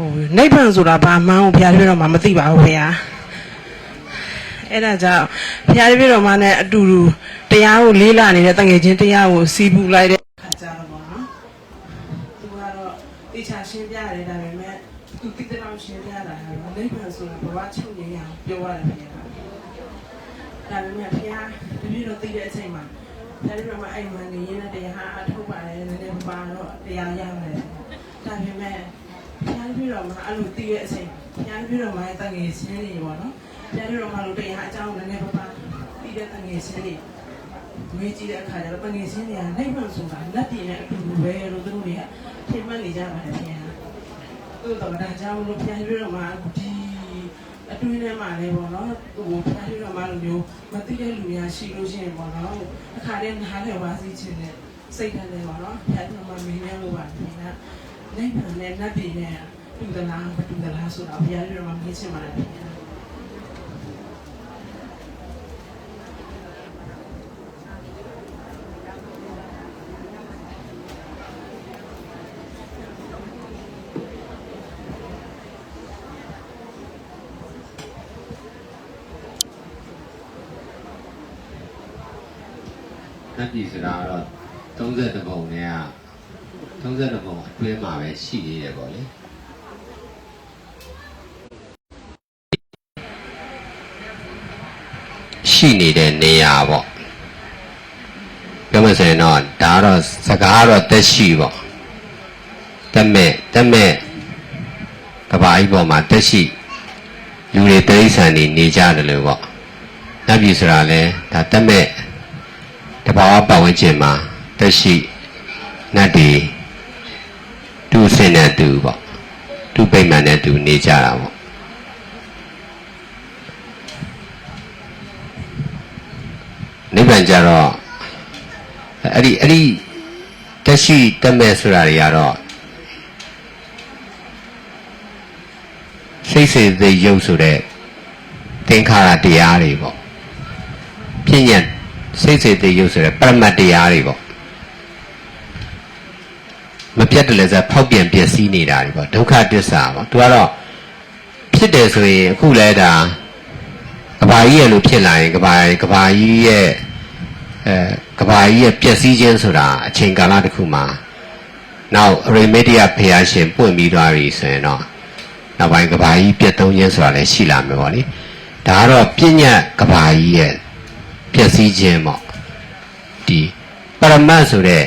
ဟိုနိဗ္ဗာန်ဆိုတာဘာမှန်းကိုဘုရားတပည့်တော်မှမသိပါဘူးခင်ဗျာအဲ့ဒါကြောင့်ဘုရားတပည့်တော်မှနဲ့အတူတူတရားကိုလေးလာနေတဲ့တငယ်ချင်းတရားကိုစီးပူလိုက်တဲ့အခါကျတော့ပေါ့နော်သူကတော့တေချာရှင်းပြရတယ်ဒါပေမဲ့သူတိတိတော့ရှင်းပြတာဟာနိဗ္ဗာန်ဆိုတာဘဝချုပ်နေရအောင်ပြောရတယ်ခင်ဗျာဒါပေမဲ့ဘုရားတပည့်တော်သိတဲ့အချိန်မှာဘုရားတပည့်တော်မှအိမ်မှာနေရင်းနဲ့တရားဟာအထုတ်ပါတယ်နည်းနည်းပါတော့တရားရတယ်ဒါပေမဲ့ဘုရား ပြတော်မှာအဲ့လိုတည်ရဲ့အချိန်ဘုရားပြတော်မှာတန်ငယ်ချင်းတွေပေါ့နော်ဘုရားပြတော်မှာလို့တရားအကြောင်းလည်းနည်းပါးပါတည်တဲ့တန်ငယ်ချင်းတွေမေးကြည့်တဲ့အခါကျတော့တန်ငယ်ချင်းတွေကနိုင်မှဆိုတာလက်ပြင်းနဲ့အတူတူပဲလို့သူတို့တွေကထိမှတ်နေကြပါတယ်ခင်ဗျာသူတို့တော့ဒါကြောင့်လို့ဘုရားပြတော်မှာဒီအတွင်းထဲမှာလည်းပေါ့နော်ဟိုဘုရားပြတော်မှာလိုမျိုးမသိတဲ့လူများရှိလို့ရှိရင်ပေါ့နော်အခါတည်းနားလည်ပါစီခြင်းနဲ့စိတ်ဓာတ်နဲ့ပေါ့နော်ဘုရားပြတော်မှာမင်းများလို့ပါခင်ဗျာနိုင်ပါနဲ့နတ်ပြည်နဲ့ တူတလားမတူတလားဆိုတာဘုရားပြောမှာမင်းချင်ပါတယ်ခင်ဗျာနတ်ပြည်ဆိုတာကတော့30ပုံနဲ့က30ပုံအတွင်းမှာပဲရှိနေတယ်ပေါ့လေ ရှိနေတဲ့နေရာပေါ့ပြောမှဆိုရင်တော့ဒါကတော့စကားကတော့တက်ရှိပေါ့တက်မဲ့တက်မဲ့ကဘာကြီးပေါ်မှာတက်ရှိလူတွေတိရစ္ဆာန်တွေနေကြတယ်လို့ပေါ့နတ်ပြည်ဆိုတာလဲဒါတက်မဲ့တဘာဝပတ်ဝန်းကျင်မှာတက်ရှိနတ်တွေသူ့စင်တဲ့သူပေါ့သူ့ပိမှန်တဲ့သူနေကြတာပေါ့နိဗ္ဗာန် ကြတော့အဲ့ဒီအဲ့ဒီတက်ရှိတက်မဲ့ဆိုတာတွေကတော့စိတ်စေသိရုပ်ဆိုတဲ့သင်္ခါရတရားတွေပေါ့ပြည့်ညတ်စိတ်စေသိရုပ်ဆိုတဲ့ပရမတ်တရားတွေပေါ့မပြတ်တယ်လည်းဆိုဖောက်ပြန်ပျက်စီးနေတာတွေပေါ့ဒုက္ခတစ္ဆာပေါ့သူကတော့ဖြစ်တယ်ဆိုရင်အခုလဲဒါကဘာကြီးရဲ့လို့ဖြစ်လာရင်ကဘာကဘာကြီးရဲ့ အဲကဘာကြီးရဲ့ပျက်စီးခြင်းဆိုတာအချိန်ကာလတစ်ခုမှာနောက်အရိမေတ္တယဖရာရှင်ပွင့်ပြီးသွားပြီဆိုရင်တော့နောက်ပိုင်းကဘာကြီးပြတ်သုံးခြင်းဆိုတာလည်းရှိလာမယ်ပေါ့လေဒါကတော့ပြဉ္ညတ်ကဘာကြီးရဲ့ပျက်စီးခြင်းပေါ့ဒီပရမတ်ဆိုတဲ့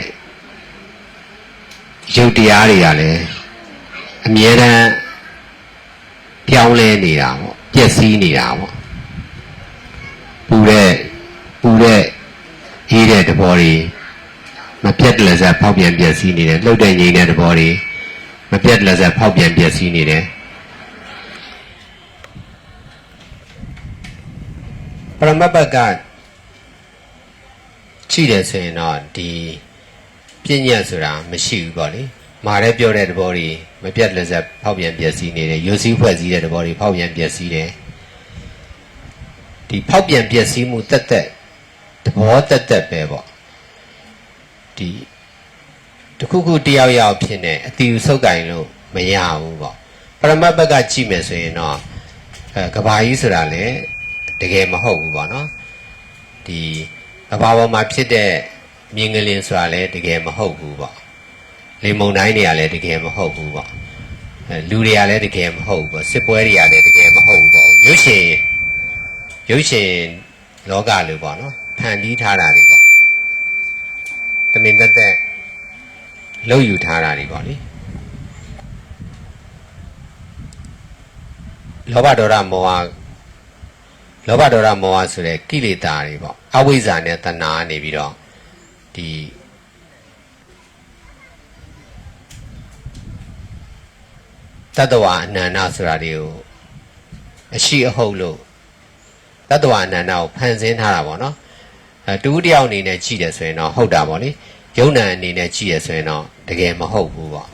ရုပ်တရားတွေကလည်းအမြဲတမ်းပြောင်းလဲနေတာပေါ့ပျက်စီးနေတာပေါ့ပူတဲ့ပူတဲ့အေး တဲ့တဘောတွေမပြတ်တလက်ဆက်ဖောက်ပြန်ပျက်စီးနေတယ်လှုပ်တဲ့ငြိမ်တဲ့တဘောတွေမပြတ်တလက်ဆက်ဖောက်ပြန်ပျက်စီးနေတယ်ပရမတ်ဘက်ကရှိတယ်ဆိုရင်တော့ဒီပြဉ္ညာဆိုတာမရှိဘူးပေါ့လေမာရဲပြောတဲ့သဘောတွေမပြတ်လက်ဆက်ဖောက်ပြန်ပျက်စီးနေတယ်ရုပ်စည်းဖွဲ့စည်းတဲ့သဘောတွေဖောက်ပြန်ပျက်စီးတယ်ဒီဖောက်ပြန်ပျက်စီးမှုတက်တက် သဘောတက်တက်ပဲပေါ့ဒီတစ်ခုခုတယောက်ယောက်ဖြစ်နေအတီးဆုပ်ကင်လို့မရဘူးပေါ့ပရမတ်ဘက်ကကြည့်မယ်ဆိုရင်တော့အဲကဘာကြီးဆိုတာလေတကယ်မဟုတ်ဘူးပေါ့နော်ဒီကဘာပေါ်မှာဖြစ်တဲ့မြင်ကလေးဆိုတာလည်းတကယ်မဟုတ်ဘူးပေါ့လေမုံတိုင်းတွေကလည်းတကယ်မဟုတ်ဘူးပေါ့အဲလူတွေကလည်းတကယ်မဟုတ်ဘူးပေါ့စစ်ပွဲတွေကလည်းတကယ်မဟုတ်ဘူးပေါ့ရုပ်ရှင်ရုပ်ရှင်လောကလို့ပေါ့နော် ဖန်တီးထားတာတွေပေါ့တမင်တက်တက်လှုပ်ယူထားတာတွေပေါ့လေလောဘဒေါသမောဟလောဘဒေါသမောဟဆိုတဲ့ကိလေသာတွေပေါ့အဝိဇ္ဇာနဲ့တဏှာနေပြီးတော့ဒီတတ္တဝအနန္တဆိုတာတွေကိုအရှိအဟုတ်လို့တတ္တဝအနန္တကိုဖန်ဆင်းထားတာပေါ့နော် အဲတူတယောက်အနေနဲ့ကြည့်တယ်ဆိုရင်တော့ဟုတ်တာပေါ့လေယုံ nant အနေနဲ့ကြည့်ရဆိုရင်တော့တကယ်မဟုတ်ဘူးပေါ့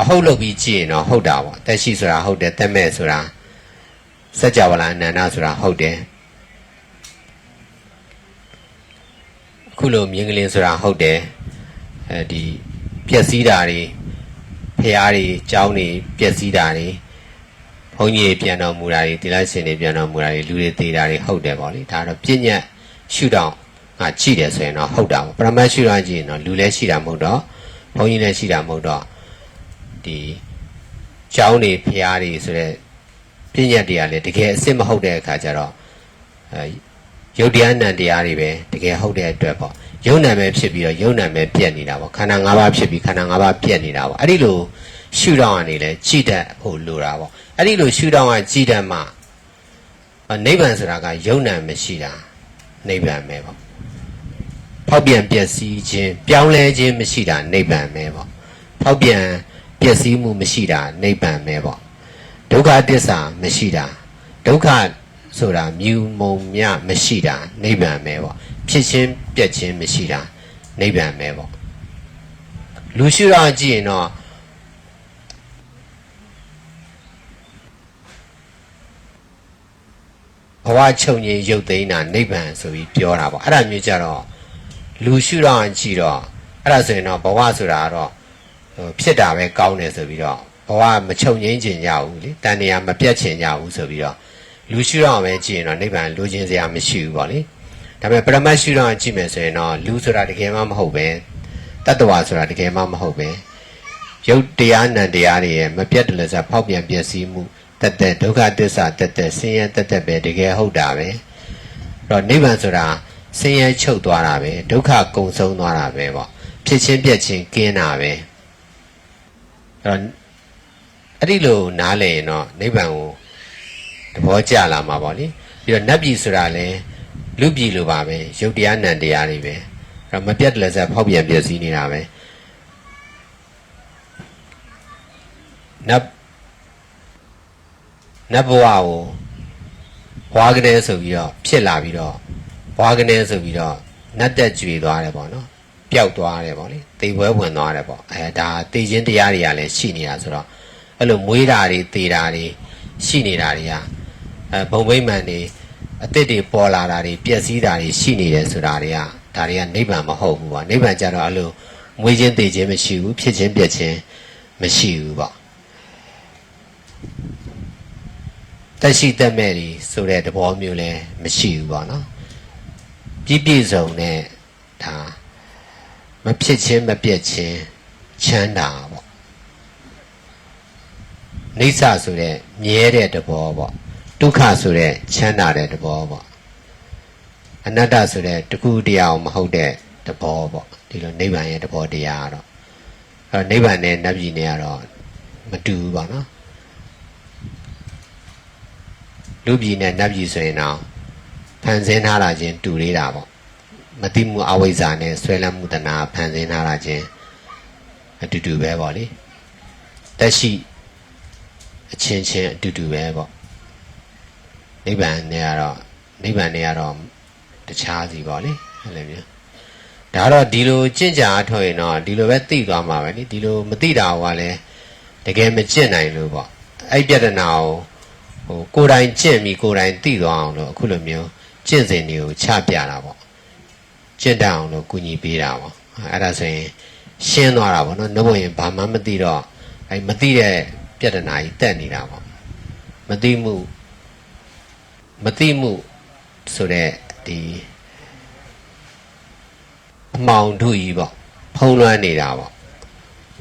အဟုတ်လို့ပြီးကြည့်ရင်တော့ဟုတ်တာပေါ့တက်ရှိဆိုတာဟုတ်တယ်တက်မဲ့ဆိုတာစัจ java လာအနန္တဆိုတာဟုတ်တယ်အခုလိုမြင်ကလေးဆိုတာဟုတ်တယ်အဲဒီပျက်စီးတာတွေဖဖျားတွေကြောင်းတွေပျက်စီးတာတွေဘုန်းကြီးတွေပြန်တော်မူတာတွေတိလရှင်တွေပြန်တော်မူတာတွေလူတွေသေးတာတွေဟုတ်တယ်ပေါ့လေဒါတော့ပြဉ္ညတ် ရှုတော့ငါကြည့်တယ်ဆိုရင်တော့ဟုတ်တာပေါ့ပရမတ်ရှုတော့ကြည့်ရင်တော့လူလည်းရှိတာမဟုတ်တော့ဘုန်းကြီးလည်းရှိတာမဟုတ်တော့ဒီကြောင်းတွေဖျားတွေဆိုတဲ့ပြဉ္ညတ်တွေကလည်းတကယ်အစ်စ်မဟုတ်တဲ့အခါကျတော့အဲယုတ်တရားနံတရားတွေပဲတကယ်ဟုတ်တဲ့အတွက်ပေါ့ယုံနံပဲဖြစ်ပြီးတော့ယုံနံပဲပြက်နေတာပေါ့ခန္ဓာ၅ပါးဖြစ်ပြီးခန္ဓာ၅ပါးပြက်နေတာပေါ့အဲ့ဒီလိုရှုတော့ကနေလဲကြည်တတ်ဖို့လိုတာပေါ့အဲ့ဒီလိုရှုတော့ကကြည်တတ်မှအနိဗ္ဗာန်ဆိုတာကယုံနံမရှိတာ နိဗ္ဗာန်ပဲပေါ့ဖောက်ပြန်ပျက်စီးခြင်းပြောင်းလဲခြင်းမရှိတာနိဗ္ဗာန်ပဲပေါ့ဖောက်ပြန်ပျက်စီးမှုမရှိတာနိဗ္ဗာန်ပဲပေါ့ဒုက္ခသစ္စာမရှိတာဒုက္ခဆိုတာမြူမုံမြမရှိတာနိဗ္ဗာန်ပဲပေါ့ဖြစ်ချင်းပြက်ချင်းမရှိတာနိဗ္ဗာန်ပဲပေါ့လူရှိတော့ကြည့်ရင်တော့ ဘဝချုပ်ငြိမ်ရုပ်သိမ်းတာနိဗ္ဗာန်ဆိုပြီးပြောတာပေါ့အဲ့ဒါမျိုးကြတော့လူရှိတော့ကြည့်တော့အဲ့ဒါဆိုရင်တော့ဘဝဆိုတာကတော့ဟိုဖြစ်တာပဲကောင်းတယ်ဆိုပြီးတော့ဘဝမချုပ်ငြိမ်းခြင်းကြဘူးလေတန်တရားမပြတ်ခြင်းကြဘူးဆိုပြီးတော့လူရှိတော့ပဲကြည့်ရင်တော့နိဗ္ဗာန်လိုချင်စရာမရှိဘူးပေါ့လေဒါပေမဲ့ပရမတ်ရှိတော့ကြည့်မယ်ဆိုရင်တော့လူဆိုတာတကယ်မှမဟုတ်ပဲတတ္တဝါဆိုတာတကယ်မှမဟုတ်ပဲရုပ်တရားနံတရားတွေရဲ့မပြတ်တလည်းစားဖောက်ပြန်ပျက်စီးမှု တက်တက်ဒုက္ခသစ္စာတက်တက်ဆင်းရဲတက်တက်ပဲတကယ်ဟုတ်တာပဲအဲ့တော့နိဗ္ဗာန်ဆိုတာဆင်းရဲချုပ်သွားတာပဲဒုက္ခကုံဆုံးသွားတာပဲပေါ့ဖြစ်ချင်းပြက်ချင်းကင်းတာပဲအဲ့တော့အဲ့ဒီလိုနားလည်ရင်တော့နိဗ္ဗာန်ကိုသဘောကျလာမှာပေါ့လေပြီးတော့နတ်ပြည်ဆိုတာလည်းလူပြည်လိုပါပဲရုပ်တရားနံတရားတွေပဲအဲ့တော့မပြတ်တလည်းစားဖောက်ပြန်ပျက်စီးနေတာပဲနတ် နတ်ဘဝကိုဘွားကနေဆိုပြီးတော့ဖြစ်လာပြီးတော့ဘွားကနေဆိုပြီးတော့နတ်တက်ကြွေသွားတယ်ပေါ့နော်ပျောက်သွားတယ်ပေါ့လေတေပွဲဝင်သွားတယ်ပေါ့အဲဒါတေခြင်းတရားတွေကလည်းရှိနေတာဆိုတော့အဲ့လိုမွေးတာတွေတေတာတွေရှိနေတာတွေကအဲဘုံဗိမာန်တွေအသစ်တွေပေါ်လာတာတွေပျက်စီးတာတွေရှိနေတယ်ဆိုတာတွေကဒါတွေကနိဗ္ဗာန်မဟုတ်ဘူးပေါ့နိဗ္ဗာန်ကျတော့အဲ့လိုမွေးခြင်းတေခြင်းမရှိဘူးဖြစ်ခြင်းပြက်ခြင်းမရှိဘူးပေါ့ တက်ရှိတက်မဲ့တွေဆိုတဲ့သဘောမျိုးလည်းမရှိဘူးပေါ့နော်ပြည့်ပြည့်စုံတဲ့ဒါမဖြစ်ချင်းမပြက်ချင်းချမ်းသာပေါ့နေဆဆိုတဲ့မြဲတဲ့သဘောပေါ့ဒုက္ခဆိုတဲ့ချမ်းသာတဲ့သဘောပေါ့အနတ္တဆိုတဲ့တခုတရားမဟုတ်တဲ့သဘောပေါ့ဒီလိုနိဗ္ဗာန်ရဲ့သဘောတရားကတော့အဲနိဗ္ဗာန်နဲ့နတ်ပြည်နဲ့ကတော့မတူဘူးပေါ့နော် လူပြည်နဲ့နတ်ပြည်ဆိုရင်တော့ဖန်ဆင်းထားတာချင်းတူသေးတာပေါ့မတိမှုအဝိဇ္ဇာနဲ့ဆွဲလန်းမှုတဏှာဖန်ဆင်းထားတာချင်းအတူတူပဲပေါ့လေတက်ရှိအချင်းချင်းအတူတူပဲပေါ့နိဗ္ဗာန်နဲ့ကတော့နိဗ္ဗာန်နဲ့ကတော့တခြားစီပေါ့လေအဲ့လိုမျိုးဒါတော့ဒီလိုကြင့်ကြာအထုတ်ရင်တော့ဒီလိုပဲသိသွားမှာပဲလေဒီလိုမသိတာကလည်းတကယ်မကြင့်နိုင်လို့ပေါ့အဲ့ပြဿနာကို ဟိုကိုယ်တိုင်ကျင့်ပြီးကိုယ်တိုင်သိသွားအောင်လို့အခုလိုမျိုးကျင့်စဉ်တွေကိုချပြတာပေါ့ကျင့်တတ်အောင်လို့ကူညီပေးတာပေါ့အဲ့ဒါဆိုရင်ရှင်းသွားတာပေါ့နော်နှုတ်ရင်ဘာမှမသိတော့အဲ့မသိတဲ့ပြဿနာကြီးတက်နေတာပေါ့မသိမှုမသိမှုဆိုတဲ့ဒီအမောင်ထုကြီးပေါ့ဖုံးလွှမ်းနေတာပေါ့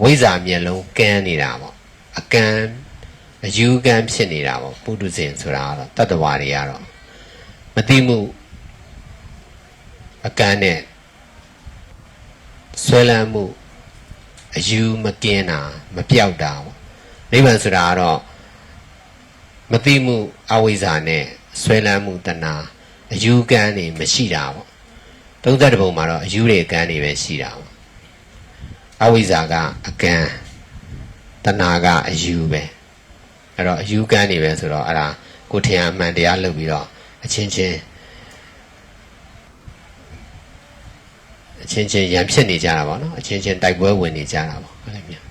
ဝိဇ္ဇာမျက်လုံးကန်းနေတာပေါ့အကန်း အယူကံဖြစ်နေတာပေါ့ပုထုဇဉ်ဆိုတာကတော့တတ္တဝါတွေကတော့မသိမှုအကန်းနဲ့ဆွဲလန်းမှုအယူမကင်းတာမပြောက်တာပေါ့နိဗ္ဗာန်ဆိုတာကတော့မသိမှုအဝိဇ္ဇာနဲ့ဆွဲလန်းမှုတဏှာအယူကံနေမရှိတာပေါ့သုံးသတ်တပုံမှာတော့အယူတွေကံနေပဲရှိတာပေါ့အဝိဇ္ဇာကအကံတဏှာကအယူပဲ အဲ့တော့အယူကန်းနေပဲဆိုတော့အဲ့ဒါကိုထင်အမှန်တရားလုပ်ပြီးတော့အချင်းချင်းအချင်းချင်းရံဖြစ်နေကြတာပေါ့နော်အချင်းချင်းတိုက်ပွဲဝင်နေကြတာပေါ့အဲ့လိုမျိုး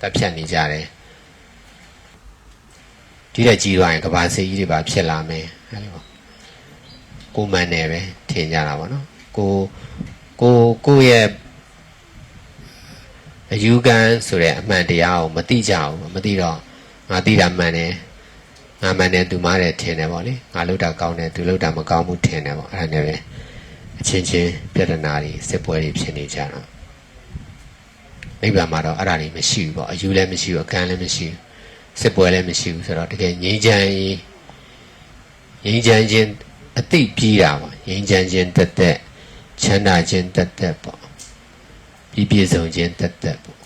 တပ်ဖြတ်နေကြတယ်ဒီတဲ့ကြီးသွားရင်ကဘာစေးကြီးတွေပါဖြစ်လာမယ်အဲ့လိုပေါ့ကိုမန်နေပဲထင်ကြတာပေါ့နော်ကိုကိုကိုရဲ့ အအယူခံဆိုတဲ့အမှန်တရားကိုမသိကြဘူးမသိတော့ငါသိတာမှန်တယ်ငါမှန်တယ်သူမှားတယ်ထင်တယ်ပေါ့လေငါလုပ်တာကောင်းတယ်သူလုပ်တာမကောင်းဘူးထင်တယ်ပေါ့အဲ့ဒါနဲ့ပဲအချင်းချင်းပြဿနာတွေစစ်ပွဲတွေဖြစ်နေကြတာနိဗ္ဗာန်မှာတော့အဲ့ဒါတွေမရှိဘူးပေါ့အယူလည်းမရှိဘူးအကန့်လည်းမရှိဘူးစစ်ပွဲလည်းမရှိဘူးဆိုတော့တကယ်ငြိမ်းချမ်းရေးငြိမ်းချမ်းခြင်းအသိပြီးတာပေါ့ငြိမ်းချမ်းခြင်းတက်တက်ချမ်းသာခြင်းတက်တက်ပေါ့ ပြည့်ပြည့်စုံခြင်းတက်တက်ပေါ့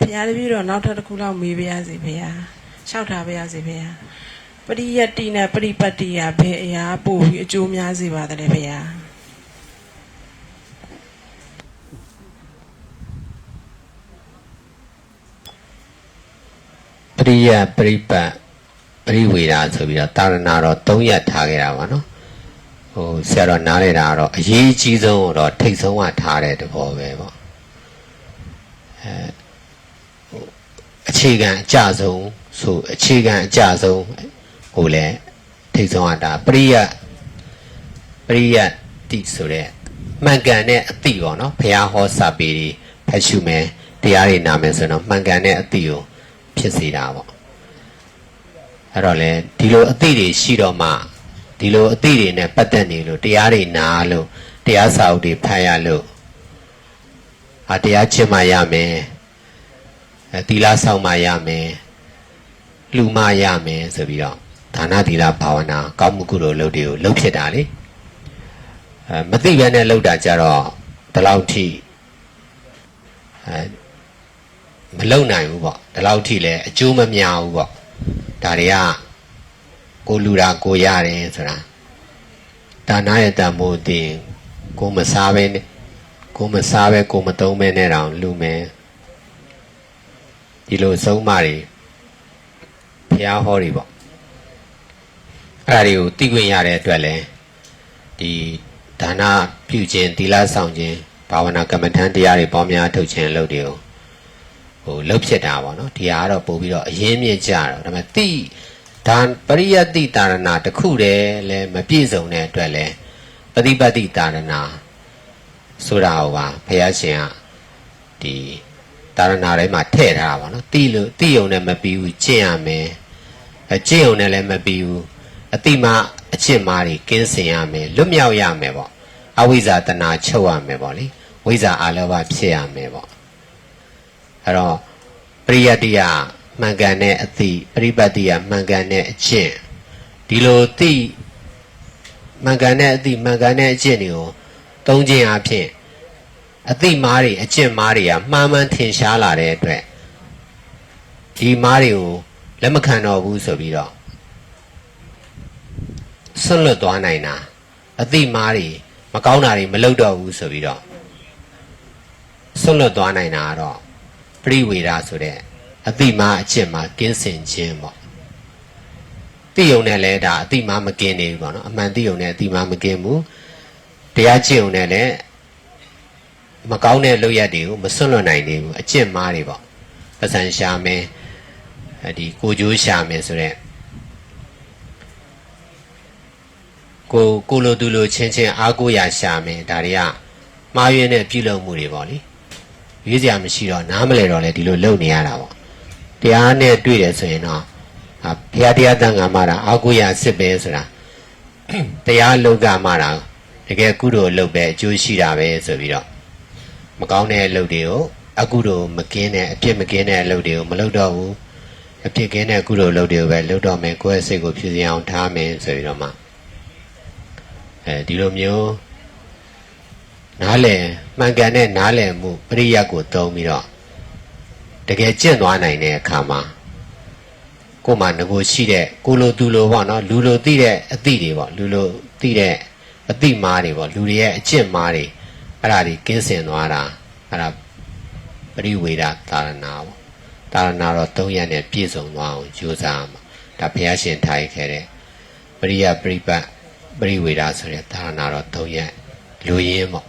ဘုရားတပည့်တော်နောက်ထပ်တစ်ခုလောက်မေးပါရစေဘုရားလျှောက်ထားပါရစေဘုရားပရိယတ္တိနဲ့ပရိပတ်တိယဘယ်အရာပို့ပြီးအကျိုးများစေပါသလဲဘုရား ရိယပရိပတ်ပရိဝေဒဆိုပြီးတော့တာရဏတော့၃ရက်ထားခဲ့တာပါနော်ဟိုဆရာတော်နားလေတာကတော့အရေးကြီးဆုံးကိုတော့ထိတ်ဆုံးကထားတဲ့တဘောပဲပေါ့အဲဟိုအခြေခံအကြဆုံးဆိုအခြေခံအကြဆုံးဟိုလေထိတ်ဆုံးကဒါပရိယပရိယတိဆိုတဲ့မှန်ကန်တဲ့အတိပေါ့နော်ဘုရားဟောစာပေတွေဖတ်ရှုမယ်တရားတွေနာမယ်ဆိုတော့မှန်ကန်တဲ့အတိကို ဖြစ်စေတာပေါ့အဲ့တော့လေဒီလိုအသိတွေရှိတော့မှဒီလိုအသိတွေနဲ့ပတ်သက်နေလို့တရားတွေနာလို့တရားစာအုပ်တွေဖတ်ရလို့ဟာတရားကျင့်မှရမယ်အဲသီလဆောင်မှရမယ်လူမှရမယ်ဆိုပြီးတော့ဒါနသီလဘာဝနာကောင်းမှုကုသိုလ်လုပ်တွေကိုလုပ်ဖြစ်တာလေအဲမသိဘဲနဲ့လုပ်တာကြတော့ဒီလောက်ထိအဲ မလုံနိုင်ဘူးပေါ့ဒီလောက်ထိလည်းအကျိုးမများဘူးပေါ့ဒါတွေကကိုလူတာကိုရတယ်ဆိုတာဒါနာရဲ့တန်မိုးတင်ကိုမစားပဲနဲ့ကိုမစားပဲကိုမသုံးပဲနဲ့တောင်လူမယ်ဒီလိုဆုံးမတွေဖျားဟောတွေပေါ့အဲ့ဒါတွေကိုသိခွင့်ရတဲ့အတွက်လည်းဒီဒါနပြုခြင်းသီလဆောင်ခြင်းဘာဝနာကမ္မထန်တရားတွေပေါများထုတ်ခြင်းလုပ်တွေကို ဟိုလှုပ်ဖြစ်တာပေါ့နော်ဒီဟာကတော့ပို့ပြီးတော့အရင်မြင့်ကြတော့ဒါပေမဲ့တိဒါပရိယတ္တိတာရဏတစ်ခုတည်းလည်းမပြည့်စုံတဲ့အတွက်လည်းပฏิပတ်တိတာရဏဆိုတာဟောပါဘုရားရှင်ကဒီတာရဏထဲမှာထည့်ထားတာပေါ့နော်တိလို့တိယုံနဲ့မပြီးဘူးကျင့်ရမယ်အကျင့်ယုံနဲ့လည်းမပြီးဘူးအတိမအကျင့်မားတွေကင်းစင်ရမယ်လွတ်မြောက်ရမယ်ပေါ့အဝိဇ္ဇာတဏချုပ်ရမယ်ပေါ့လေဝိဇ္ဇာအာလောဘဖြစ်ရမယ်ပေါ့ အဲ့တော့ပရိယတ္တိယမှန်ကန်တဲ့အသည့်ပရိပတ်တိယမှန်ကန်တဲ့အကျင့်ဒီလိုသိမှန်ကန်တဲ့အသည့်မှန်ကန်တဲ့အကျင့်တွေကိုသုံးခြင်းအဖြစ်အသည့်မားတွေအကျင့်မားတွေကမှားမှန်းထင်ရှားလာတဲ့အတွက်ဒီမားတွေကိုလက်မခံတော့ဘူးဆိုပြီးတော့ဆွတ်လွတ်သွားနိုင်တာအသည့်မားတွေမကောင်းတာတွေမလုပ်တော့ဘူးဆိုပြီးတော့ဆွတ်လွတ်သွားနိုင်တာကတော့ ပရိဝေဒဆိုတဲ့အတိမအချက်မှာကင်းစင်ခြင်းပေါ့တိယုံနဲ့လည်းဒါအတိမမကင်းနေဘူးပေါ့နော်အမှန်တိယုံနဲ့အတိမမကင်းဘူးတရားကျင့်ုံနဲ့လည်းမကောင်းတဲ့လုပ်ရက်တွေကိုမစွန့်လွတ်နိုင်သေးဘူးအကျင့်မားတွေပေါ့ပစံရှာမယ်ဒီကိုကြိုးရှာမယ်ဆိုတဲ့ကိုကိုလိုသူလိုချင်းချင်းအားကိုးရရှာမယ်ဒါတွေကမှားယွင်းတဲ့ပြုလုပ်မှုတွေပေါ့လေ ရွေးစရာမရှိတော့နားမလဲတော့လေဒီလိုလုပ်နေရတာပေါ့တရားနဲ့တွေ့တယ်ဆိုရင်တော့အာဘုရားတရားတန်ခါမှတာအာကိုရစစ်ပဲဆိုတာတရားလောကမှတာတကယ်ကုသိုလ်လုပ်ပဲအကျိုးရှိတာပဲဆိုပြီးတော့မကောင်းတဲ့အလုပ်တွေကိုအကုသိုလ်မကင်းတဲ့အပြစ်မကင်းတဲ့အလုပ်တွေကိုမလုပ်တော့ဘူးအပြစ်ကင်းတဲ့ကုသိုလ်လုပ်တွေကိုပဲလုပ်တော့မယ်ကိုယ့်ရဲ့စိတ်ကိုဖြူစင်အောင်ထားမယ်ဆိုပြီးတော့မှအဲဒီလိုမျိုး နားလည်မှန်ကန်တဲ့နားလည်မှုပရိယတ်ကိုသုံးပြီးတော့တကယ်ကျင့်သွားနိုင်တဲ့အခါမှာကိုယ်မှာငကိုရှိတဲ့ကိုလိုသူလိုပေါ့နော်လူလိုသိတဲ့အသည့်တွေပေါ့လူလိုသိတဲ့အသည့်မားတွေပေါ့လူတွေရဲ့အကျင့်မားတွေအဲ့ဒါတွေကင်းစင်သွားတာအဲ့ဒါပရိဝေဒသာရဏပေါ့သာရဏတော့၃ရက်နဲ့ပြည့်စုံသွားအောင်ကြိုးစားမှာဒါဘုရားရှင်ထားခဲ့တဲ့ပရိယပရိပတ်ပရိဝေဒဆိုတဲ့သာရဏတော့၃ရက်လူရင်းပေါ့